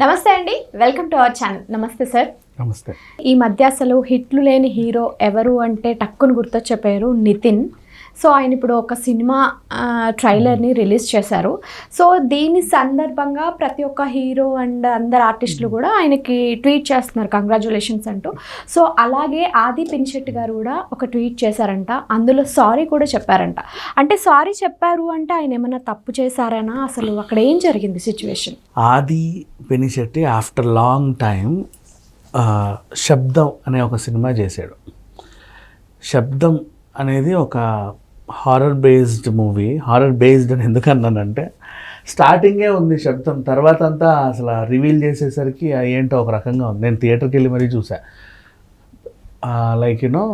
నమస్తే అండి. Welcome to our channel నమస్తే సార్ నమస్తే. ఈ మధ్య అసలు హిట్లు లేని హీరో ఎవరు అంటే టక్కును గుర్తొచ్చే పేరు నితిన్. సో ఆయన ఇప్పుడు ఒక సినిమా ట్రైలర్ని రిలీజ్ చేశారు. సో దీని సందర్భంగా ప్రతి ఒక్క హీరో అండ్ అందరు ఆర్టిస్టులు కూడా ఆయనకి ట్వీట్ చేస్తున్నారు కంగ్రాచులేషన్స్ అంటూ. సో అలాగే ఆది పినిశెట్టి గారు కూడా ఒక ట్వీట్ చేశారంట. అందులో సారీ కూడా చెప్పారంట. అంటే సారీ చెప్పారు అంటే ఆయన ఏమైనా తప్పు చేశారనా? అసలు అక్కడ ఏం జరిగింది సిచ్యువేషన్ ఆది పెనిశెట్టి ఆఫ్టర్ లాంగ్ టైం శబ్దం అనే ఒక సినిమా చేశాడు. శబ్దం అనేది ఒక horror based movie horror based అని ఎందుకు అన్నానంటే స్టార్టింగే ఉంది శబ్దం తర్వాత అంతా అసలు రివీల్ చేసేసరికి ఏంటో ఒక రకంగా ఉంది. నేను థియేటర్కి వెళ్ళి మరీ చూసా. లైక్ యూనో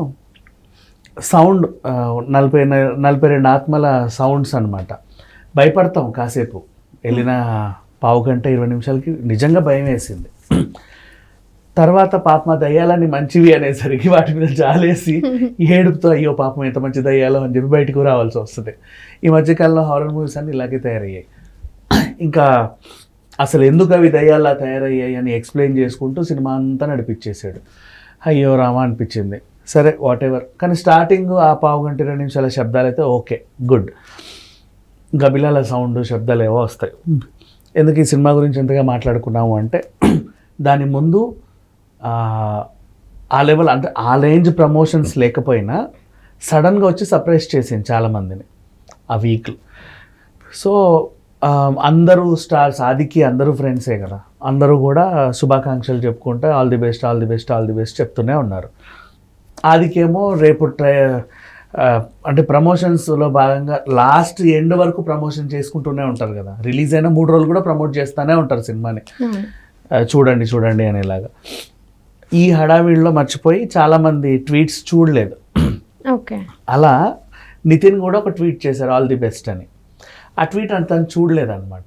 సౌండ్ నలభై నలభై రెండు ఆత్మల సౌండ్స్ అనమాట భయపడతాం కాసేపు. వెళ్ళిన పావు గంట ఇరవై నిమిషాలకి నిజంగా భయం వేసింది. తర్వాత పాపం దయ్యాలని మంచివి అనేసరికి వాటి మీద జాలేసి ఏడుపుతో అయ్యో పాపం ఎంత మంచి దయ్యాలో అని చెప్పి బయటకు రావాల్సి వస్తుంది. ఈ మధ్యకాలంలో హారర్ మూవీస్ అన్ని ఇలాగే తయారయ్యాయి. ఇంకా అసలు ఎందుకు అవి దయ్యాల్లా తయారయ్యాయి అని ఎక్స్ప్లెయిన్ చేసుకుంటూ సినిమా అంతా నడిపించేశాడు. అయ్యో రామా అనిపించింది. సరే వాట్ ఎవర్ కానీ స్టార్టింగ్ ఆ పావు గంట ఇరవై నిమిషాల శబ్దాలు అయితే ఓకే గుడ్ గబిలాల సౌండ్ శబ్దాలు ఏవో వస్తాయి. ఎందుకు ఈ సినిమా గురించి ఎంతగా మాట్లాడుకున్నాము అంటే దాని ముందు ఆ, లెవెల్ అంటే ఆ రేంజ్ ప్రమోషన్స్ లేకపోయినా సడన్గా వచ్చి సర్ప్రైజ్ చేసింది చాలామందిని ఆ వీక్లో సో అందరూ స్టార్స్ ఆదికి అందరూ ఫ్రెండ్సే కదా. అందరూ కూడా శుభాకాంక్షలు చెప్పుకుంటే all the best all the best all the best చెప్తూనే ఉన్నారు. ఆదికేమో రేపు ట్రై అంటే ప్రమోషన్స్లో భాగంగా లాస్ట్ ఎండ్ వరకు ప్రమోషన్ చేసుకుంటూనే ఉంటారు కదా. రిలీజ్ అయిన మూడు రోజులు కూడా ప్రమోట్ చేస్తూనే ఉంటారు సినిమాని. ఆ, చూడండి చూడండి అనేలాగా. ఈ హడావిడిలో మర్చిపోయి చాలామంది ట్వీట్స్ చూడలేదు. ఓకే. అలా నితిన్ కూడా ఒక ట్వీట్ చేశారు ఆల్ ది బెస్ట్ అని. ఆ ట్వీట్ అంత చూడలేదన్నమాట.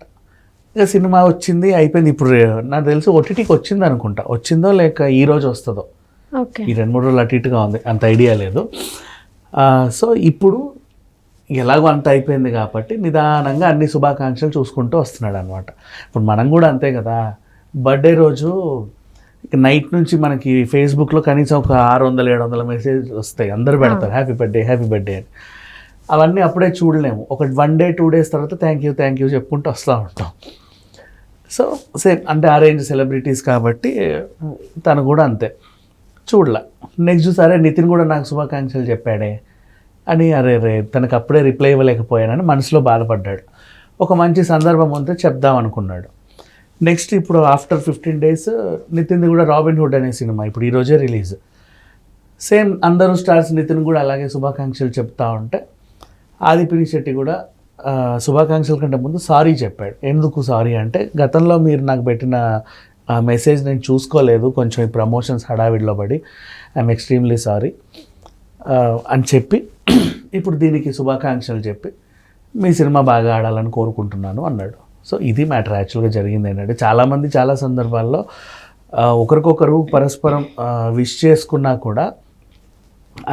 ఇక సినిమా వచ్చింది అయిపోయింది. ఇప్పుడు నాకు తెలిసి ఓటీటీకి వచ్చింది అనుకుంటా. వచ్చిందో లేక ఈ రోజు వస్తుందో. ఓకే. ఈ రెండు మూడు రోజులు అటు ఇటుగా ఉంది అంత ఐడియా లేదు. సో ఇప్పుడు ఎలాగో అంత అయిపోయింది కాబట్టి నిదానంగా అన్ని శుభాకాంక్షలు చూసుకుంటూ వస్తున్నాడు అనమాట ఇప్పుడు మనం కూడా అంతే కదా బర్త్డే రోజు నైట్ నుంచి మనకి ఫేస్బుక్లో కనీసం ఒక ఆరు వందల ఏడు వందల మెసేజ్ వస్తాయి. అందరు పెడతారు హ్యాపీ బర్త్డే హ్యాపీ బర్త్డే అని. అవన్నీ అప్పుడే చూడలేము. ఒక వన్ డే టూ డేస్ తర్వాత థ్యాంక్ యూ థ్యాంక్ యూ చెప్పుకుంటూ వస్తూ ఉంటాం. సో సేమ్ అంటే అరేంజ్ సెలబ్రిటీస్ కాబట్టి తను కూడా అంతే. చూడలే. నెక్స్ట్ సరే నితిన్ కూడా నాకు శుభాకాంక్షలు చెప్పాడే అని అరే రే తనకు అప్పుడే రిప్లై ఇవ్వలేకపోయానని మనసులో బాధపడ్డాడు. ఒక మంచి సందర్భం ఉంటే చెప్దాం అనుకున్నాడు. నెక్స్ట్ ఇప్పుడు ఆఫ్టర్ ఫిఫ్టీన్ డేస్ నితిన్ది కూడా రాబిన్ హుడ్ అనే సినిమా ఇప్పుడు ఈరోజే రిలీజ్. సేమ్ అందరూ స్టార్స్ నితిన్ కూడా అలాగే శుభాకాంక్షలు చెప్తా ఉంటే ఆదిపిని శెట్టి కూడా శుభాకాంక్షల కంటే ముందు సారీ చెప్పాడు. ఎందుకు సారీ అంటే గతంలో మీరు నాకు పెట్టిన ఆ మెసేజ్ నేను చూసుకోలేదు కొంచెం ఈ ప్రమోషన్స్ హడావిడిలో పడి ఐఎమ్ ఎక్స్ట్రీమ్లీ సారీ అని చెప్పి ఇప్పుడు దీనికి శుభాకాంక్షలు చెప్పి మీ సినిమా బాగా ఆడాలని కోరుకుంటున్నాను అన్నాడు. సో ఇది మ్యాటర్ యాక్చువల్గా జరిగింది ఏంటంటే చాలామంది చాలా సందర్భాల్లో ఒకరికొకరు పరస్పరం విష్ చేసుకున్నా కూడా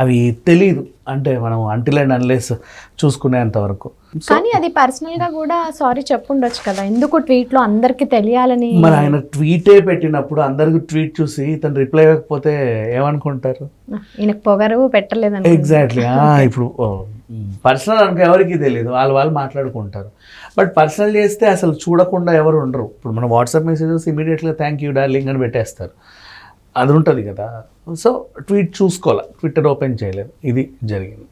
అవి తెలియదు అంటే మనం అంటిల్ అండ్ అన్లెస్ చూసుకునేంత వరకు. కానీ అది పర్సనల్గా కూడా సారీ చెప్పుండొచ్చు కదా. ఎందుకు ట్వీట్లో అందరికి తెలియాలని? మరి ఆయన ట్వీటే పెట్టినప్పుడు అందరికి ట్వీట్ చూసి ఇతను రిప్లై ఇవ్వకపోతే ఏమనుకుంటారు? ఈయనకు పొగరు పెట్టలేదు ఎగ్జాక్ట్లీ ఇప్పుడు పర్సనల్ అనుకో ఎవరికి తెలియదు వాళ్ళు వాళ్ళు మాట్లాడుకుంటారు. బట్ పర్సనల్ చేస్తే అసలు చూడకుండా ఎవరు ఉండరు. ఇప్పుడు మన వాట్సాప్ మెసేజెస్ ఇమీడియట్గా థ్యాంక్ యూ డార్లింగ్ అని పెట్టేస్తారు. అది ఉంటుంది కదా. సో ట్వీట్ చూసుకోవాలి. ట్విట్టర్ ఓపెన్ చేయలేదు. ఇది జరిగింది.